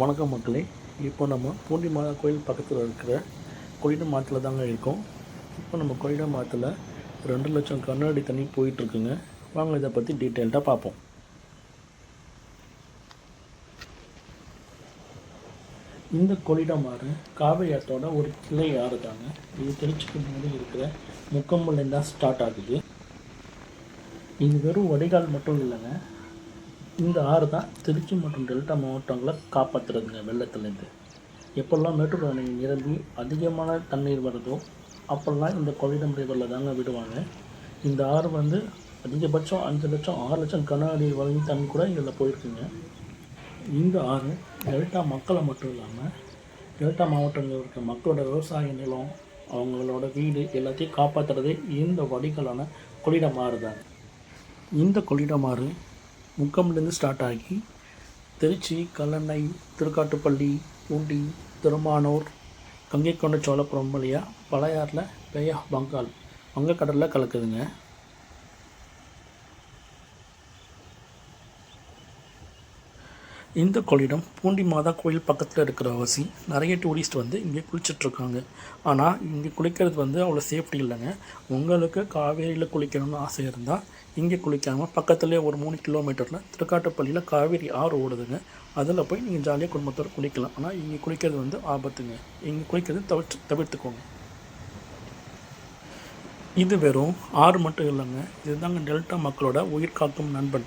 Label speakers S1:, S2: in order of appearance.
S1: வணக்கம் மக்களே. இப்போ நம்ம பூண்டி மாதா கோயில் பக்கத்தில் இருக்கிற கொயிடம் மாத்தில் தாங்க இருக்கோம். இப்போ நம்ம கொயிடம் மாத்தில் ரெண்டு லட்சம் கண்ணாடி தண்ணி போயிட்டுருக்குங்க. வாங்க இதை பற்றி டீட்டெயில்டாக பார்ப்போம். இந்த கொள்ளிடம் ஆறு காவிரி ஆற்றோட ஒரு கிளை ஆறு தாங்க இது திருச்சிக்கு முன்னாடி இருக்கிற முக்கம்புலேருந்து தான் ஸ்டார்ட் ஆகுது. இது வெறும் வடிகால் மட்டும் இல்லைங்க. இந்த ஆறு தான் திருச்சி மற்றும் டெல்டா மாவட்டங்களை காப்பாற்றுறதுங்க வெள்ளத்துலேருந்து. எப்பெல்லாம் மேட்டூர் அணை நிரம்பி அதிகமான தண்ணீர் வருதோ அப்போல்லாம் இந்த கொள்ளிடம் ரிவரில் தாங்க விடுவாங்க. இந்த ஆறு வந்து அதிகபட்சம் அஞ்சு லட்சம் ஆறு லட்சம் கன அடி வரையும் தண்ணி கூட இதில் போயிருக்குங்க. இந்த ஆறு டெல்டா மக்களை மட்டும் இல்லாமல் டெல்டா மாவட்டங்களில் இருக்கிற மக்களோட விவசாய நிலம் அவங்களோட வீடு எல்லாத்தையும் காப்பாற்றுறதே இந்த வடிகளான கொள்ளிடம் ஆறு தான். இந்த கொள்ளிடம் ஆறு முக்கம்லேருந்து ஸ்டார்ட் ஆகி திருச்சி கல்லணை திருக்காட்டுப்பள்ளி பூண்டி திருமானூர் கங்கை கொண்ட சோழபுரம் வழியாக பழையாறில் பே ஆஃப் பங்கால் வங்கக்கடலில் கலக்குதுங்க. இந்த கொள்ளிடம் பூண்டி மாதா கோயில் பக்கத்தில் இருக்கிற வசி நிறைய டூரிஸ்ட் வந்து இங்கே குளிச்சிட்ருக்காங்க. ஆனால் இங்கே குளிக்கிறது வந்து அவ்வளோ சேஃப்டி இல்லைங்க. உங்களுக்கு காவேரியில் குளிக்கணும்னு ஆசை இருந்தால் இங்கே குளிக்காமல் பக்கத்துலேயே ஒரு மூணு கிலோமீட்டரில் திருக்காட்டுப்பள்ளியில் காவேரி ஆறு ஓடுதுங்க. அதில் போய் நீங்கள் ஜாலியாக குடும்பத்தோடு குளிக்கலாம். ஆனால் இங்கே குளிக்கிறது வந்து ஆபத்துங்க. இங்கே குளிக்கிறது தவிர்த்து தவிர்த்துக்கோங்க. இது வெறும் ஆறு மட்டும் இல்லைங்க. இதுதாங்க டெல்டா மக்களோட உயிர் காக்கும் நண்பன்.